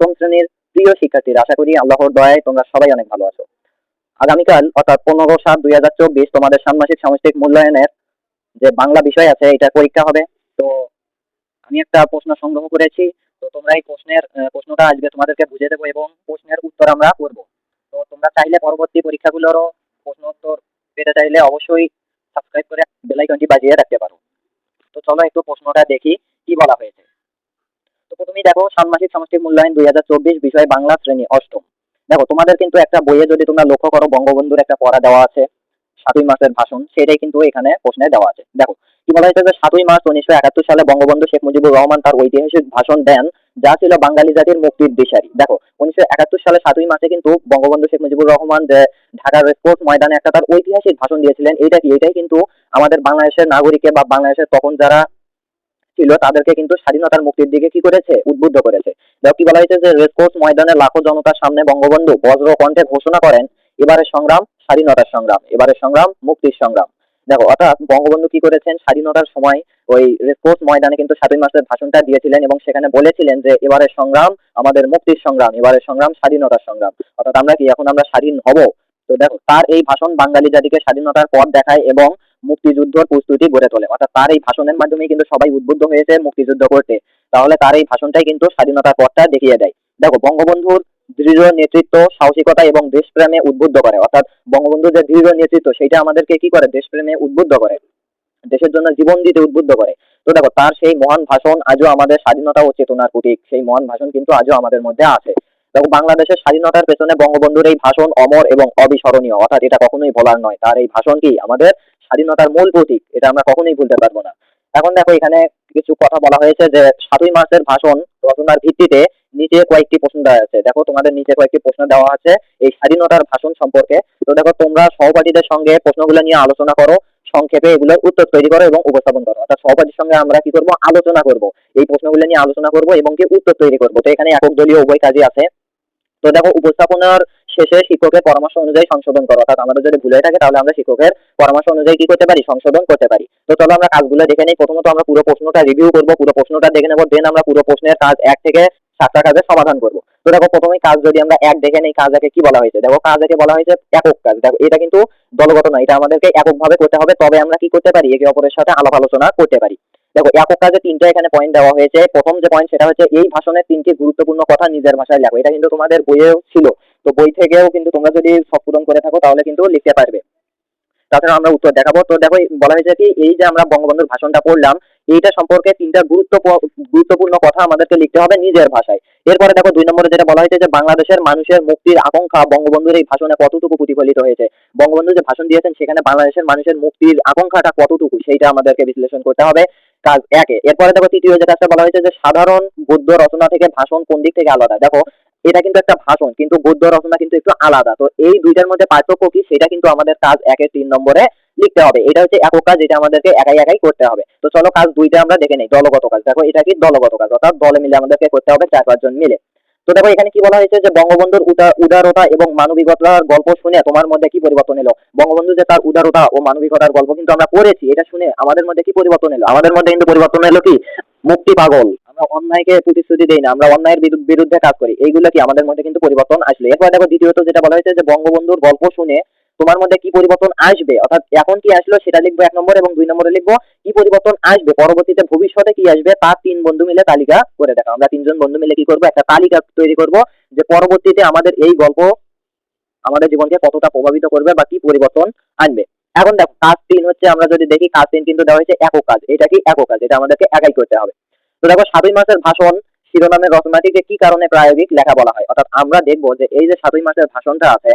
অষ্টম শ্রেণির প্রিয় শিক্ষার্থীরা। আশা করি আল্লাহর দয়ায় তোমরা সবাই অনেক ভালো আছো। আগামীকাল, অর্থাৎ পনেরো সাত দুই হাজার চব্বিশ, তোমাদের ষান্মাসিক সামষ্টিক মূল্যায়নের যে বাংলা বিষয় আছে, এটা পরীক্ষা হবে। তো আমি একটা প্রশ্ন সংগ্রহ করেছি। তো তোমরা এই প্রশ্নের প্রশ্নটা আজকে তোমাদেরকে বুঝে দেবো এবং প্রশ্নের উত্তর আমরা করব। তো তোমরা চাইলে পরবর্তী পরীক্ষাগুলোরও প্রশ্ন উত্তর পেতে চাইলে অবশ্যই সাবস্ক্রাইব করে বেলাইকনটি বাজিয়ে রাখতে পারো। তো চলো একটু প্রশ্নটা দেখি, কি বলা হয়েছে? তো দেখো ষান্মাসিক সামষ্টিক মূল্যায়ন দুই হাজার চব্বিশ, বিষয় বাংলা শ্রেণি, অষ্টম। দেখো, তোমাদের কিন্তু একটা বইয়ে যদি তোমরা লক্ষ্য করো, বঙ্গবন্ধুর একটা পড়া দেওয়া আছে, সাতই ভাষণ, সেটাই কিন্তু এখানে প্রশ্নে দেওয়া আছে। দেখো, কি বলা হয়েছে সাতই মার্চ উনিশশো একাত্তর সালে বঙ্গবন্ধু শেখ মুজিবুর রহমান তার ঐতিহাসিক ভাষণ দেন, যা ছিল বাঙালি জাতির মুক্তির দিশারি। দেখো, উনিশশো একাত্তর সালে সাতই মার্চে কিন্তু বঙ্গবন্ধু শেখ মুজিবুর রহমান যে ঢাকার রেসকোর্স ময়দানে একটা তার ঐতিহাসিক ভাষণ দিয়েছিলেন এটা কি? এটাই কিন্তু আমাদের বাংলাদেশের নাগরিককে বা বাংলাদেশের তখন যারা ছিল, তাদেরকে কিন্তু স্বাধীনতার মুক্তির দিকে কি করেছে? উদ্বুদ্ধ করেছে। দেখো কি বলা হয়েছে যে রেসকোর্স ময়দানে লাখো জনতার সামনে বঙ্গবন্ধু বজ্র কণ্ঠে ঘোষণা করেন, এবারের সংগ্রাম স্বাধীনতার সংগ্রাম, এবারের সংগ্রাম মুক্তির সংগ্রাম। দেখো, অর্থাৎ বঙ্গবন্ধু কি করেছেন? স্বাধীনতার সময় ওই রেসকোর্স ময়দানে কিন্তু সাতই মাসের ভাষণটা দিয়েছিলেন এবং সেখানে বলেছিলেন যে, এবারের সংগ্রাম আমাদের মুক্তির সংগ্রাম, এবারের সংগ্রাম স্বাধীনতার সংগ্রাম। অর্থাৎ আমরা কি এখন আমরা স্বাধীন হব? তো দেখো, তার এই ভাষণ বাঙালি জাতিকে স্বাধীনতার পথ দেখায় এবং মুক্তিযুদ্ধের প্রস্তুতি গড়ে তোলে। অর্থাৎ তার এই ভাষণের মাধ্যমে কিন্তু সবাই উদ্বুদ্ধ হয়েছে মুক্তিযুদ্ধ করতে। তাহলে তার এই ভাষণটাই কিন্তু স্বাধীনতার পথটা দেখিয়ে দেয়। দেখো, বঙ্গবন্ধুর দৃঢ় নেতৃত্ব, সাহসিকতা এবং দেশপ্রেমে উদ্বুদ্ধ করে। অর্থাৎ বঙ্গবন্ধুর যে দৃঢ় নেতৃত্ব সেটা আমাদেরকে কি করে? দেশপ্রেমে উদ্বুদ্ধ করে। দেশের জন্য জীবন দিতে উদ্বুদ্ধ করে। তো দেখো, তার সেই মহান ভাষণ আজও আমাদের স্বাধীনতা ও চেতনার প্রতীক। সেই মহান ভাষণ কিন্তু আজও আমাদের মধ্যে আছে। দেখো বাংলাদেশের স্বাধীনতার পেছনে বঙ্গবন্ধুর এই ভাষণ অমর এবং অবিস্মরণীয়। অর্থাৎ এটা কখনোই বলার নয়। তার এই ভাষণ কি আমাদের স্বাধীনতার মূল প্রতীক, এটা আমরা কখনোই ভুলতে পারব না। এখন দেখো, এখানে কিছু কথা বলা হয়েছে যে সাতই মাসের ভাষণ রচনার ভিত্তিতে নিচে কয়েকটি প্রশ্ন দেওয়া আছে। দেখো, তোমাদের নিচে কয়েকটি প্রশ্ন দেওয়া আছে এই স্বাধীনতার ভাষণ সম্পর্কে। তো দেখো, তোমরা সহপাঠীদের সঙ্গে প্রশ্নগুলো নিয়ে আলোচনা করো। সংক্ষেপে এগুলোর উত্তর তৈরি করো এবং উপস্থাপন করো। অর্থাৎ সহপাঠীর সঙ্গে আমরা কি করব? আলোচনা করব। এই প্রশ্নগুলো নিয়ে আলোচনা করব এবং কি উত্তর তৈরি করব। তো এখানে একক দলীয় উভয় কাজই আছে। তো দেখো, উপস্থাপনার শেষে শিক্ষকের পরামর্শ অনুযায়ী সংশোধন করো। অর্থাৎ আমাদের যদি ভুলে থাকে, তাহলে আমরা শিক্ষকের পরামর্শ অনুযায়ী কি করতে পারি? সংশোধন করতে পারি। তো চলো আমরা কাজগুলো দেখে নিই। প্রথমত আমরা পুরো প্রশ্নটা রিভিউ করব। পুরো প্রশ্নটা দেখে নেব। দেন আমরা পুরো প্রশ্নের কাজ এক থেকে সাতটা কাজের সমাধান করব। তো দেখো প্রথমেই কাজ যদি আমরা এক দেখে নেই কাজ একে কি বলা হয়েছে? দেখো কাজ একে বলা হয়েছে একক কাজ। দেখো, এটা কিন্তু দলগত নয়, এটা আমাদেরকে এককভাবে করতে হবে। তবে আমরা কি করতে পারি? একে অপরের সাথে আলাপ আলোচনা করতে পারি। দেখো, একক কাজে তিনটা এখানে পয়েন্ট দেওয়া হয়েছে। প্রথম যে পয়েন্ট সেটা হচ্ছে এই ভাষণের তিনটি গুরুত্বপূর্ণ কথা নিজের ভাষায় লেখো। এটা কিন্তু তোমাদের বইয়েও ছিল। তো বই থেকেও কিন্তু তোমরা যদি সব পূরণ করে থাকো, তাহলে কিন্তু লিখতে পারবে। তাছাড়া আমরা উত্তর দেখাবো। তো দেখো, বলা হয়েছে কি, এই যে আমরা বঙ্গবন্ধুর ভাষণটা পড়লাম, এইটা সম্পর্কে তিনটা গুরুত্ব গুরুত্বপূর্ণ কথা আমাদেরকে লিখতে হবে নিজের ভাষায়। এরপরে দেখো, দুই নম্বরে যেটা বলা হয়েছে যে বাংলাদেশের মানুষের মুক্তির আকাঙ্ক্ষা বঙ্গবন্ধুর এই ভাষণে কতটুকু প্রতিফলিত হয়েছে? বঙ্গবন্ধু যে ভাষণ দিয়েছেন, সেখানে বাংলাদেশের মানুষের মুক্তির আকাঙ্ক্ষাটা কতটুকু, সেইটা আমাদেরকে বিশ্লেষণ করতে হবে কাজ একে। এরপরে দেখো, তৃতীয় যে কাজটা বলা হয়েছে যে সাধারণ গদ্য রচনা থেকে ভাষণ কোন দিক থেকে আলাদা? দেখো এটা কিন্তু একটা ভাষণ, কিন্তু গদ্য রচনা কিন্তু একটু আলাদা। তো এই দুইটার মধ্যে পার্থক্য কি, সেটা কিন্তু আমাদের কাজ একের তিন নম্বরে লিখতে হবে। এটা হচ্ছে একক কাজ এটা আমাদেরকে একাই একাই করতে হবে। তো চলো কাজ দুইটা আমরা দেখে নেই, দলগত কাজ। দেখো, এটা কি দলগত কাজ? অর্থাৎ দলে মিলে আমাদেরকে করতে হবে, চার পাঁচজন মিলে। তো দেখো, এখানে কি বলা হয়েছে যে বঙ্গবন্ধুর উদারতা এবং মানবিকতার গল্প শুনে তোমার মধ্যে কি পরিবর্তন এলো? বঙ্গবন্ধু যে তার উদারতা ও মানবিকতার গল্প কিন্তু আমরা পড়েছি, এটা শুনে আমাদের মধ্যে কি পরিবর্তন এলো? আমাদের মধ্যে কিন্তু পরিবর্তন এলো কি? মুক্তি পাগল। আমরা অন্যায়কে প্রতিশ্রুতি দেই না, আমরা অন্যায়ের বিরুদ্ধে কাজ করি। এইগুলো কি আমাদের মধ্যে কিন্তু পরিবর্তন আসলে। এরপর দেখো দ্বিতীয়ত যেটা বলা হয়েছে যে বঙ্গবন্ধুর গল্প শুনে তোমার মধ্যে কি পরিবর্তন আসবে? অর্থাৎ এখন কি আসলো সেটা লিখব এক নম্বর এবং দুই নম্বরে লিখব, কি পরিবর্তন আসবে? পরবর্তীতে ভবিষ্যতে কি আসবে? তার তিন বন্ধু মিলে তালিকা করে দেখো আমরা তিনজন বন্ধু মিলে কি করব? একটা তালিকা তৈরি করব যে পরবর্তীতে আমাদের এই গল্প আমাদের জীবনকে কতটা প্রভাবিত করবে বা কি পরিবর্তন আনবে। এখন দেখো, কাজ তিন হচ্ছে আমরা যদি দেখি, কাজ তিন কিন্তু দেওয়া হয়েছে একক কাজ। এটা কি একক কাজ? এটা আমাদেরকে একাই করতে হবে। তো দেখো সাতই মাসের ভাষণ শিরোনামের রচনাটিকে কি কারণে প্রায়োগিক লেখা বলা হয়? অর্থাৎ আমরা দেখব যে এই যে সাতই মাসের ভাষণটা আছে,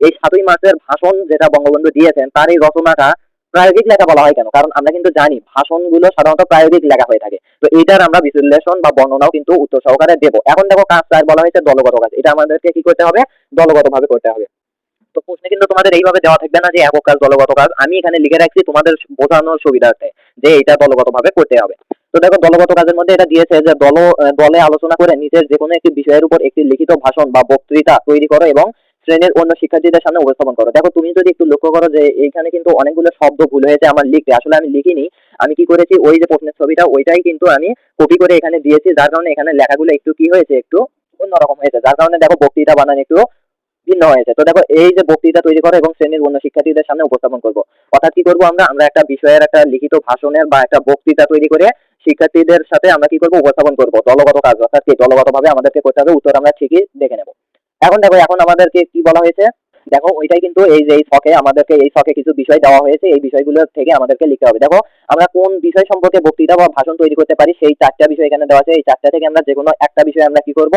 এই সাতই মাসের ভাষণ যেটা বঙ্গবন্ধু দিয়েছেন, তার এই রচনাটা প্রায়োগিক লেখা বলা হয় কেন? কারণ আমরা কিন্তু জানি ভাষণগুলো সাধারণত প্রায়োগিক লেখা হয়ে থাকে। তো এটার আমরা বিশ্লেষণ বা বর্ণনাও কিন্তু উত্তর সহকারে দেবো। এখন দেখো কাজ চার বলা হয়েছে দলগত কাজ। এটা আমাদেরকে কি করতে হবে? দলগত ভাবে করতে হবে। তো প্রশ্নে কিন্তু তোমাদের এইভাবে দেওয়া থাকবে না যে একক কাজ, দলগত কাজ। আমি এখানে লিখে রাখছি তোমাদের বোঝানোর সুবিধার্থে যে এটা দলগত ভাবে করতে হবে। তো দেখো দলগত কাজের মধ্যে এটা দিয়েছে যে দল, দলে আলোচনা করে নিজের যে কোনো একটি বিষয়ের উপর একটি লিখিত ভাষণ বা বক্তৃতা তৈরি করো এবং শ্রেণির অন্য শিক্ষার্থীদের সামনে উপস্থাপন করো। দেখো তুমি যদি একটু লক্ষ্য করো যে এইখানে কিন্তু অনেকগুলো শব্দ ভুল হয়েছে আমার লিখতে। আসলে আমি লিখিনি, আমি কি করেছি? ওই যে প্রশ্নের ছবিটা, ওইটাই কিন্তু আমি কপি করে এখানে দিয়েছি। যার কারণে এখানে লেখাগুলো একটু কি হয়েছে? একটু অন্যরকম হয়েছে। যার কারণে দেখো বক্তৃতা বানান একটু ভিন্ন হয়েছে। তো দেখো এই যে বক্তৃতা তৈরি করো এবং শ্রেণির অন্য শিক্ষার্থীদের সামনে উপস্থাপন করব। অর্থাৎ কি করব আমরা? আমরা একটা বিষয়ের একটা লিখিত ভাষণের বা একটা বক্তৃতা তৈরি করে শিক্ষার্থীদের সাথে আমরা কি করব? উপস্থাপন করব। দলগত কাজ, অর্থাৎ কি? দলগতভাবে আমাদেরকে করতে হবে, উত্তর আমরা ঠিকই দেখে নেব। এখন দেখো, এখন আমাদেরকে কি বলা হয়েছে? দেখো, ওইটাই কিন্তু এই যে এই শখে আমাদেরকে, এই শখে কিছু বিষয় দেওয়া হয়েছে, এই বিষয়গুলো থেকে আমাদেরকে লিখতে হবে। দেখো, আমরা কোন বিষয় সম্পর্কে বক্তৃতা বা ভাষণ তৈরি করতে পারি, সেই চারটা বিষয় এখানে দেওয়া আছে। এই চারটা থেকে আমরা যে কোনো একটা বিষয় আমরা কি করব?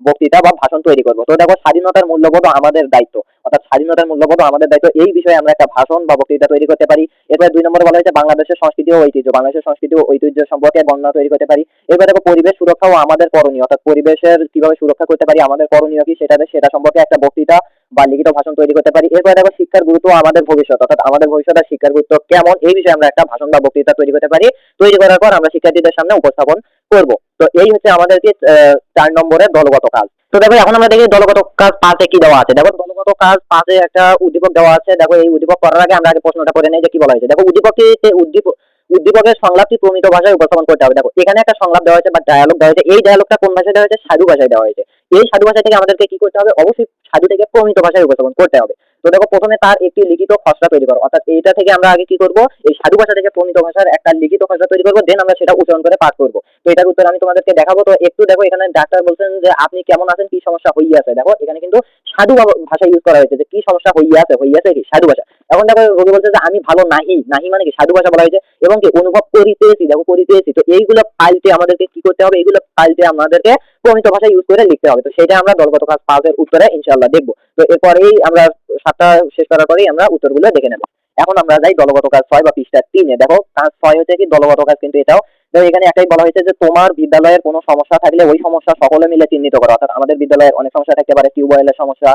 বক্তৃতা বা ভাষণ তৈরি করব। তো দেখো, স্বাধীনতার মূল্যবোধ আমাদের দায়িত্ব। অর্থাৎ স্বাধীনতার মূল্যবোধ আমাদের দায়িত্ব। এই বিষয়ে আমরা একটা ভাষণ বা বক্তৃতা তৈরি করতে পারি। এরপরে দুই নম্বরে বলা হয়েছে বাংলাদেশের সংস্কৃতি ও ঐতিহ্য। বাংলাদেশের সংস্কৃতি ও ঐতিহ্য সম্পর্কে বর্ণনা তৈরি করতে পারি। এরপরে দেখো, পরিবেশ সুরক্ষা ও আমাদের করণীয়। অর্থাৎ পরিবেশের কীভাবে সুরক্ষা করতে পারি, আমাদের করণীয় কি সেটা সেটা সম্পর্কে একটা বক্তৃতা বা লিখিত ভাষণ তৈরি করতে পারি। এরপরে দেখো, শিক্ষার গুরুত্ব আমাদের ভবিষ্যৎ। অর্থাৎ আমাদের ভবিষ্যৎ আর শিক্ষার গুরুত্ব কেমন? এই বিষয়ে আমরা একটা ভাষণ বা বক্তৃতা তৈরি করতে পারি। তৈরি করার পর আমরা শিক্ষার্থীদের সামনে উপস্থাপন করব। তো এই হচ্ছে আমাদেরকে চার নম্বরের দলগত কাজ। তো দেখো, এখন আমরা দেখি দলগত কাজ পাঁচে কি দেওয়া আছে। দেখো, দলগত কাজ পাঁচে একটা উদ্দীপক দেওয়া আছে। দেখো, এই উদ্দীপক করার আগে আমরা আগে প্রশ্নটা করে নেই যে কি বলা হয়েছে। দেখো, উদ্দীপকে উদ্দীপক উদ্দীপকের সংলাপটি প্রমিত ভাষায় উপস্থাপন করতে হবে। দেখো, এখানে একটা সংলাপ দেওয়া হয়েছে বা ডায়ালগ দেওয়া হয়েছে। এই ডায়ালগটা কোন ভাষায় দেওয়া হয়েছে? সাধু ভাষায় দেওয়া হয়েছে। এই সাধু ভাষা থেকে আমাদেরকে কি করতে হবে? অবশ্যই সাধু থেকে প্রমিত ভাষায় উপস্থাপন করতে হবে। তো দেখো, প্রথমে তার একটি লিখিত খসড়া তৈরি করো। অর্থাৎ এইটা থেকে আমরা আগে কি করব? এই সাধু ভাষা থেকে প্রমিত ভাষার একটা লিখিত খসড়া তৈরি করব। দেন আমরা সেটা উচ্চারণ করে পাঠ করব। তো এটার উত্তর আমি তোমাদেরকে দেখাবো। তো একটু দেখো, এখানে ডাক্তার বলছেন যে, আপনি কেমন আছেন? কি সমস্যা হইয়া আছে? দেখো, এখানে কিন্তু সাধু ভাষা ইউজ করা হয়েছে যে, কি সমস্যা হইয়া আছে? হইয়া আছে কি? সাধু ভাষা। এখন দেখো রোগী বলছে যে, আমি ভালো নাহি। নাহি মানে কি? সাধু ভাষা বলা হয়েছে। এবং কি? অনুভব করিতেছি, দেখো, করিতেছি। তো এইগুলো পাল্টে আমাদেরকে কি করতে হবে? এইগুলো পাল্টে আমাদেরকে প্রমিত ভাষা ইউজ করে লিখতে হবে। তো সেটা আমরা দলগত কাজ পাঁচের উত্তরে ইনশাল্লাহ দেখব। তো এরপরেই আমরা সাতটা শেষ করার পরেই আমরা উত্তরগুলো দেখে নেব। এখন আমরা যাই দলগত কাজ ছয় বা পৃষ্ঠা তিনে। দেখো, কাজ ছয় হচ্ছে কি দলগত কাজ কিন্তু এটাও। তো এখানে একটাই বলা হয়েছে যে তোমার বিদ্যালয়ের কোনো সমস্যা থাকলে ওই সমস্যা সকলে মিলে চিহ্নিত করো। অর্থাৎ আমাদের বিদ্যালয়ের অনেক সমস্যা থাকতে পারে, টিউবওয়েলের সমস্যা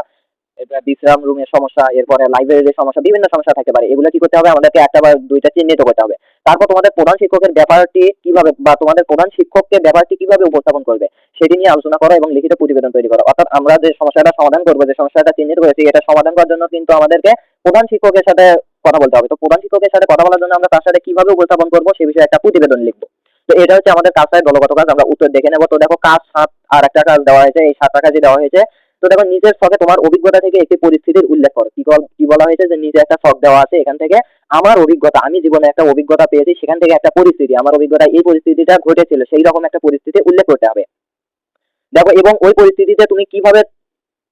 বিশ্রাম রুমের সমস্যা, এরপরে লাইব্রেরির সমস্যা, বিভিন্ন সমস্যা থাকতে পারে। এগুলো কি করতে হবে? আমাদেরকে একটা বা দুইটা চিহ্নিত করতে হবে। তারপর তোমাদের প্রধান শিক্ষকের ব্যাপারটি কীভাবে বা তোমাদের প্রধান শিক্ষককে ব্যাপারটি কীভাবে উপস্থাপন করবে? সেটি নিয়ে আলোচনা করো এবং লিখিত প্রতিবেদন তৈরি করো। অর্থাৎ আমরা যে সমস্যাটা সমাধান করব, যে সমস্যাটা চিহ্নিত করেছি, এটা সমাধান করার জন্য কিন্তু আমাদেরকে প্রধান শিক্ষকের সাথে কথা বলতে হবে। তো প্রধান শিক্ষকের সাথে কথা বলার জন্য আমরা তার সাথে কীভাবে উপস্থাপন করব, সে বিষয়ে একটা প্রতিবেদন লিখব। তো এটা হচ্ছে আমাদের কাজটায় দলগত কাজ, আমরা উত্তর দেখে নেব। তো দেখো, কাজ সাত আর একটা কাজ দেওয়া হয়েছে, এই সাতটা কাজই দেওয়া হয়েছে। তো দেখো, নিজের শখে তোমার অভিজ্ঞতা থেকে একটি পরিস্থিতির উল্লেখ করো। কি কি বলা হয়েছে যে নিজে একটা শখ দেওয়া আছে, এখান থেকে আমার অভিজ্ঞতা, আমি জীবনে একটা অভিজ্ঞতা পেয়েছি, সেখান থেকে একটা পরিস্থিতি, আমার অভিজ্ঞতা এই পরিস্থিতিটা ঘটেছিল, সেই রকম একটা পরিস্থিতি উল্লেখ করতে হবে। দেখো এবং ওই পরিস্থিতিতে তুমি কীভাবে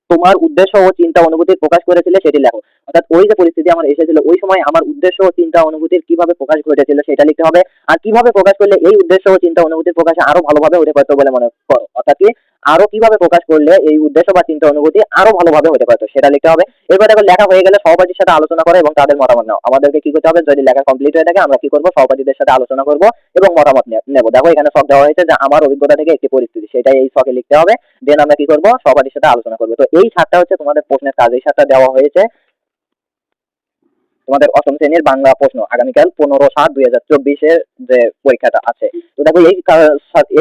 তোমার উদ্দেশ্য ও চিন্তা অনুভূতি প্রকাশ করেছিলে সেটি লেখো। অর্থাৎ ওই যে পরিস্থিতি আমার এসেছিল, ওই সময় আমার উদ্দেশ্য ও চিন্তা অনুভূতির কীভাবে প্রকাশ ঘটেছিল সেটা লিখতে হবে। আর কীভাবে প্রকাশ করলে এই উদ্দেশ্য ও চিন্তা অনুভূতির প্রকাশে আরও ভালোভাবে হতে পারতো বলে মনে করো? অর্থাৎ কি? আরও কীভাবে প্রকাশ করলে এই উদ্দেশ্য বা চিন্তা অনুভূতি আরও ভালোভাবে হতে পারতো সেটা লিখতে হবে। এরপর দেখো, লেখা হয়ে গেলে সহপাঠীর সাথে আলোচনা করো এবং তাদের মতামত নাও। আমাদেরকে কি করতে হবে? যদি লেখা কমপ্লিট হয়ে থাকে, আমরা কি করব? সহপাঠীদের সাথে আলোচনা করব এবং মতামত নেব। দেখো, এখানে সব দেওয়া হয়েছে যে আমার অভিজ্ঞতা থেকে একটি পরিস্থিতি, সেটাই এই শখে লিখতে হবে। দেন আমরা কি করব? সহপাঠীর সাথে আলোচনা করব। তো এই সাতটা হচ্ছে তোমাদের প্রশ্নের কাজ। এই সাতটা দেওয়া হয়েছে তোমাদের অষ্টম শ্রেণির বাংলা প্রশ্ন। আগামীকাল পনেরো সাত দুই হাজার চব্বিশের যে পরীক্ষাটা আছে। তো দেখো এই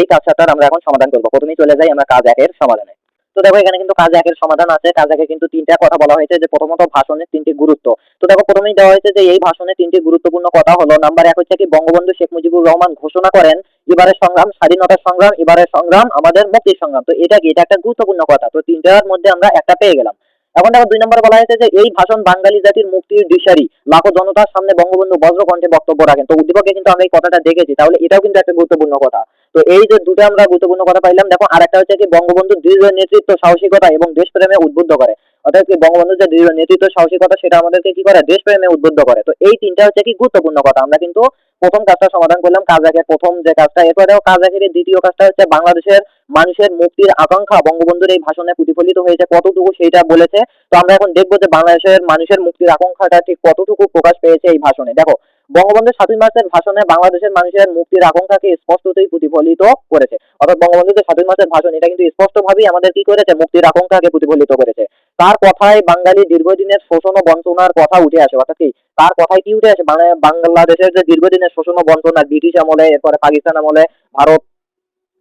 এই কাজ সাতটার আমরা এখন সমাধান করব। প্রথমেই চলে যাই আমরা কাজ একের সমাধানে। তো দেখো এখানে কিন্তু কাজ একের সমাধান আছে। কাজ একে কিন্তু তিনটা কথা বলা হয়েছে যে প্রথমত ভাষণের তিনটি গুরুত্ব। তো দেখো প্রথমেই দেওয়া হয়েছে যে এই ভাষণে তিনটি গুরুত্বপূর্ণ কথা হলো, নাম্বার এক হচ্ছে কি বঙ্গবন্ধু শেখ মুজিবুর রহমান ঘোষণা করেন এবারের সংগ্রাম স্বাধীনতার সংগ্রাম এবারের সংগ্রাম, আমাদের মুক্তির সংগ্রাম। তো এটা কি? এটা একটা গুরুত্বপূর্ণ কথা। তো তিনটার মধ্যে আমরা একটা পেয়ে গেলাম। এখন দেখো, দুই নম্বরে বলা হয়েছে যে এই ভাষণ বাঙালি জাতির মুক্তির দিশারি। লাখো জনতার সামনে বঙ্গবন্ধু বজ্রকণ্ঠে বক্তব্য রাখেন। তো উদ্দীপকে কিন্তু আমরা এই কথাটা দেখেছি। তাহলে এটাও কিন্তু একটা গুরুত্বপূর্ণ কথা। তো এই যে দুটো আমরা গুরুত্বপূর্ণ কথা পাইলাম, দেখো আর একটা হচ্ছে কি, বঙ্গবন্ধু দৃঢ় নেতৃত্ব, সাহসিকতা এবং দেশপ্রেমে উদ্বুদ্ধ করে। অর্থাৎ কি বঙ্গবন্ধুর যে দৃঢ় নেতৃত্ব, সাহসিকতা, সেটা আমাদেরকে কি করে? দেশপ্রেমে উদ্বুদ্ধ করে। তো এই তিনটা হচ্ছে কি, গুরুত্বপূর্ণ কথা। আমরা কিন্তু প্রথম কাজটা সমাধান করলাম কাজ একের প্রথম যে কাজটা এরপরেও কাজ একের দ্বিতীয় কাজটা হচ্ছে বাংলাদেশের মানুষের মুক্তির আকাঙ্ক্ষা। বঙ্গবন্ধুর এই ভাষণে প্রতিফলিত হয়েছে কতটুকু সেইটা বলেছে। তো আমরা এখন দেখব যে বাংলাদেশের মানুষের মুক্তির আকাঙ্ক্ষাটা ঠিক কতটুকু প্রকাশ পেয়েছে এই ভাষণে। দেখো, বঙ্গবন্ধু সাতই মাসের ভাষণে বাংলাদেশের মানুষের মুক্তির আকাঙ্ক্ষাকে স্পষ্টতই প্রতিফলিত করেছে। অর্থাৎ বঙ্গবন্ধু যে সাতই মাসের ভাষণ, এটা কিন্তু স্পষ্টভাবেই আমাদের কি করেছে? মুক্তির আকাঙ্ক্ষাকে প্রতিফলিত করেছে। তার কথায় বাঙালি দীর্ঘদিনের শোষণ ও বঞ্চনার কথা উঠে আসে, অর্থাৎ কি? তার কথায় কি উঠে আসে? মানে বাংলাদেশের যে দীর্ঘদিনের শোষণ ও বঞ্চনা, ব্রিটিশ আমলে, এরপরে পাকিস্তান আমলে, ভারত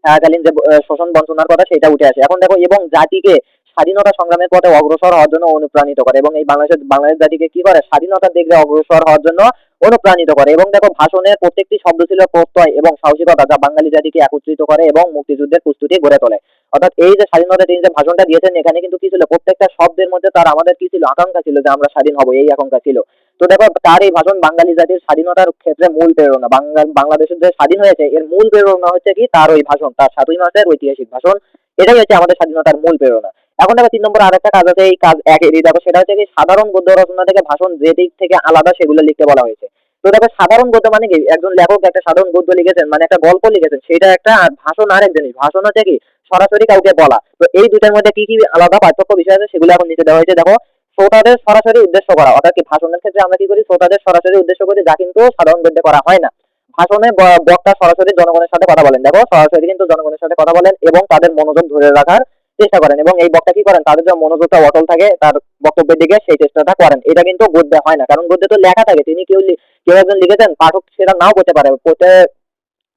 থাকাকালীন যে শোষণ বঞ্চনার কথা সেটা উঠে আসে। এখন দেখো, এবং জাতিকে স্বাধীনতা সংগ্রামের পথে অগ্রসর হওয়ার জন্য অনুপ্রাণিত করে, এবং এই বাংলাদেশের, বাংলাদেশ জাতিকে কি করে? স্বাধীনতার দিকে অগ্রসর হওয়ার জন্য অনুপ্রাণিত করে। এবং দেখো ভাষণের প্রত্যেকটি শব্দ ছিল প্রত্যয় এবং সাহসিকতা, যা বাঙালি জাতিকে একত্রিত করে এবং মুক্তিযুদ্ধের প্রস্তুতি গড়ে তোলে। অর্থাৎ এই যে স্বাধীনতা তিনি যে ভাষণটা দিয়েছেন এখানে কিন্তু কি ছিল? প্রত্যেকটা শব্দের মধ্যে তার আমাদের কি ছিল? আকাঙ্ক্ষা ছিল যে আমরা স্বাধীন হব, এই আকাঙ্ক্ষা ছিল। তো দেখো, তার এই ভাষণ বাঙালি জাতির স্বাধীনতার ক্ষেত্রে মূল প্রেরণা। বাংলা, বাংলাদেশের যে স্বাধীন হয়েছে, এর মূল প্রেরণা হচ্ছে কি? তার ওই ভাষণ, তার সাতই মাসের ঐতিহাসিক ভাষণ। এটাই হচ্ছে আমাদের স্বাধীনতার মূল প্রেরণা। এখন দেখো, তিন নম্বর আরেকটা কাজ আছে, এই কাজ এক দেখো, সেটা হচ্ছে কি, সাধারণ গদ্য রচনা থেকে ভাষণ যে দিক থেকে আলাদা সেগুলো লিখতে বলা হয়েছে। তো দেখো সাধারণ গদ্য মানে কি? একজন লেখক একটা সাধারণ গদ্য লিখেছেন মানে একটা গল্প লিখেছেন, সেটা একটা আর ভাষণ আরেক জিনিস ভাষণ হচ্ছে কি? সরাসরি কাউকে বলা। তো এই দুটার মধ্যে কি কি আলাদা পার্থক্য বিষয় আছে সেগুলো এখন নিচে দেওয়া হয়েছে। দেখো, শ্রোতাদের সরাসরি উদ্দেশ্য করা, অর্থাৎ কি ভাষণের ক্ষেত্রে আমরা কি করি? শ্রোতাদের সরাসরি উদ্দেশ্য করি, যা কিন্তু সাধারণ গদ্যে করা হয় না। ভাষণে বক্তা সরাসরি জনগণের সাথে কথা বলেন। দেখো, সরাসরি কিন্তু জনগণের সাথে কথা বলেন এবং তাদের মনোযোগ ধরে রাখার চেষ্টা করেন এবং এই বক্তা কি করেন? তাদের যে মনোযোগটা অটল থাকে, তার বক্তব্যের দিকে সেই চেষ্টাটা করেন। এটা কিন্তু গদ্যে হয় না, কারণ গদ্যে তো লেখা থাকে। তিনি কেউ কেউ একজন লিখেছেন, পাঠক সেটা নাও করতে পারে, পড়তে,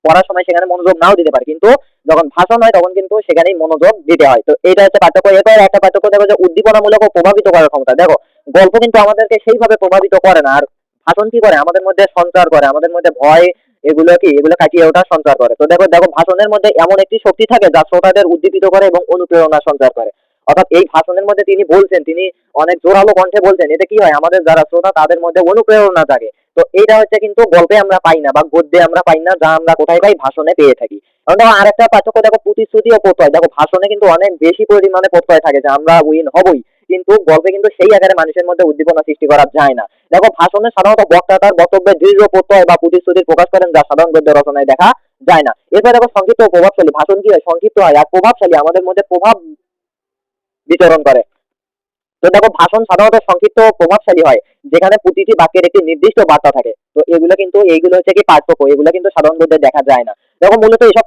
পড়ার সময় সেখানে মনোযোগ নাও দিতে পারে। কিন্তু যখন ভাষণ হয়, তখন কিন্তু সেখানেই মনোযোগ দিতে হয়। তো এটা হচ্ছে পার্থক্য। এরপর একটা পার্থক্য দেখো যে উদ্দীপনামূলক ও প্রভাবিত করার ক্ষমতা। দেখো, গল্প কিন্তু আমাদেরকে সেইভাবে প্রভাবিত করে না। আর ভাষণ কি করে? আমাদের মধ্যে সঞ্চার করে, আমাদের মধ্যে ভয় এগুলো কি এগুলো কাটিয়ে ওঠা সঞ্চার করে। তো দেখো দেখো, ভাষণের মধ্যে এমন একটি শক্তি থাকে যা শ্রোতাদের উদ্দীপিত করে এবং অনুপ্রেরণা সঞ্চার করে। অর্থাৎ এই ভাষণের মধ্যে তিনি বলছেন, তিনি অনেক জোরালো কণ্ঠে বলছেন, এতে কি হয়? আমাদের যারা শ্রোতা, তাদের মধ্যে অনুপ্রেরণা থাকে তো এইটা হচ্ছে কিন্তু গল্পে আমরা পাই না বা গদ্যে আমরা পাই না, যা আমরা কোথায় পাই? ভাষণে পেয়ে থাকি। এখন দেখো, আরেকটা পার্থক্য, দেখো, প্রতিশ্রুতি ও প্রত্যয়। দেখো, ভাষণে কিন্তু অনেক বেশি পরিমাণে প্রত্যয় থাকে যে আমরা উইন হবই। কিন্তু গল্পে কিন্তু সেই আকারে মানুষের মধ্যে উদ্দীপনা সৃষ্টি করা যায় না। দেখো ভাষণে সাধারণত বক্তা তার বক্তব্যে দৃঢ় প্রত্যয় বা প্রতিশ্রুতির প্রকাশ করেন যা সাধারণ গদ্য রচনায় দেখা যায় না। এরপরে দেখো সংক্ষিপ্ত প্রভাবশালী। ভাষণ কি হয়? সংক্ষিপ্ত হয় আর প্রভাবশালী আমাদের মধ্যে প্রভাব বিতরণ করে। তো দেখো ভাষণ সাধারণত সংক্ষিপ্ত প্রভাবশালী হয়, যেখানে প্রতিটি বাক্যের একটি নির্দিষ্ট বার্তা থাকে। তো এগুলো কিন্তু, এইগুলো হচ্ছে কি পার্থক্য। এগুলো কিন্তু সাধারণ গদ্যে দেখা যায় না। দেখো মূলত এসব